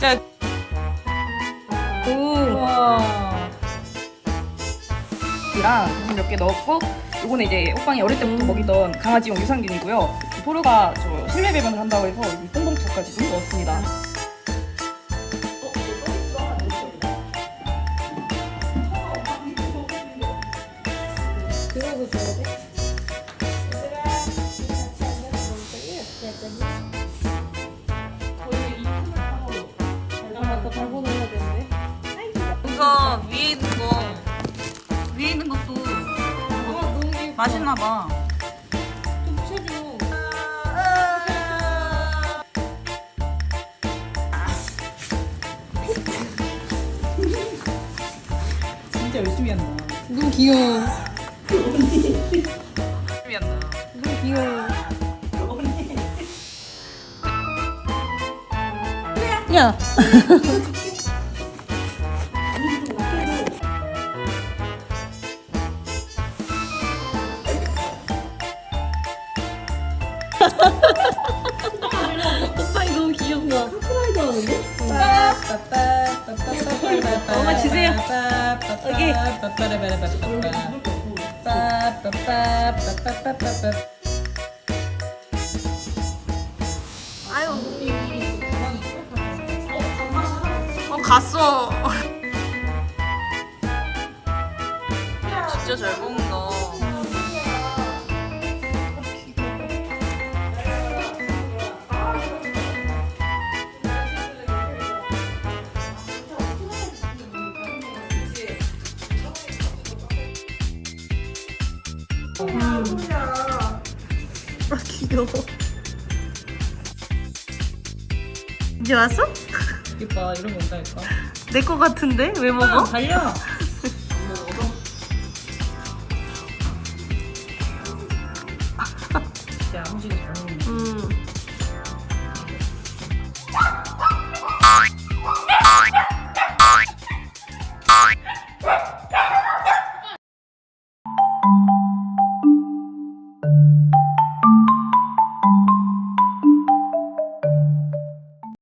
자. 오. 와. 이랑 몇 개 넣었고 요거는 이제 호빵이 어릴 때부터 먹이던 강아지용 유산균이고요. 포르가 저 실내 배변을 한다고 해서 이 뽕봉투까지 좀 넣었습니다. 그러고 줘야 돼? 잠깐만 더 달고 넣어야 되는데. 이거 위에 있는 거 위에 있는 것도 아. 맛있나 봐. 진짜 열심히 한다. 너무 귀여워. 한다. 너무 귀여워. 야. 오빠 이거 너무 귀엽다. 카프라이더 하는데? 엄마 주세요. 여기. 아유. 어 갔어. 진짜 잘 먹는다. 아 귀여워. 이제 왔어? 이봐 이런 거 온다니까. 내 거 같은데 왜 먹어? 달려. 진짜 아무지게 잘 먹는다.